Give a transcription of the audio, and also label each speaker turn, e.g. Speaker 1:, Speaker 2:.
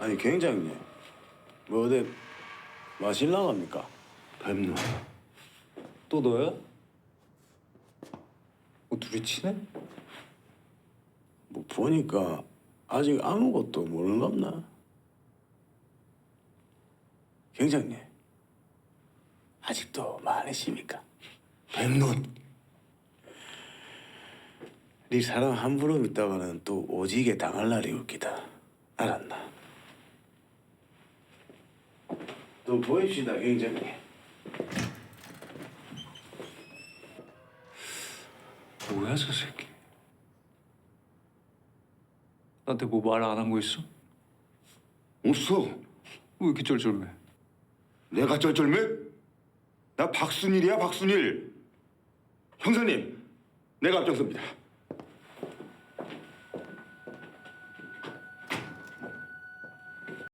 Speaker 1: 아니 굉장히 뭐 어디 마실 나갑니까?
Speaker 2: 뱀놈.
Speaker 3: 또 너야? 뭐 둘이 친해?
Speaker 1: 뭐 보니까 아직 아무것도 모르는갑나? 경장님 아직도 많으십니까?
Speaker 2: 뱀놈.
Speaker 1: 네 사람 함부로 믿다가는 또 오지게 당할 날이 올기다 알았나? 또 보입시다 경장님
Speaker 3: 뭐야 저 새끼? 나한테 뭐 말 안 한 거 있어?
Speaker 2: 없어.
Speaker 3: 왜 이렇게 쩔쩔매?
Speaker 2: 내가 쩔쩔매? 나 박순일이야 박순일. 형사님, 내가 앞장섭니다.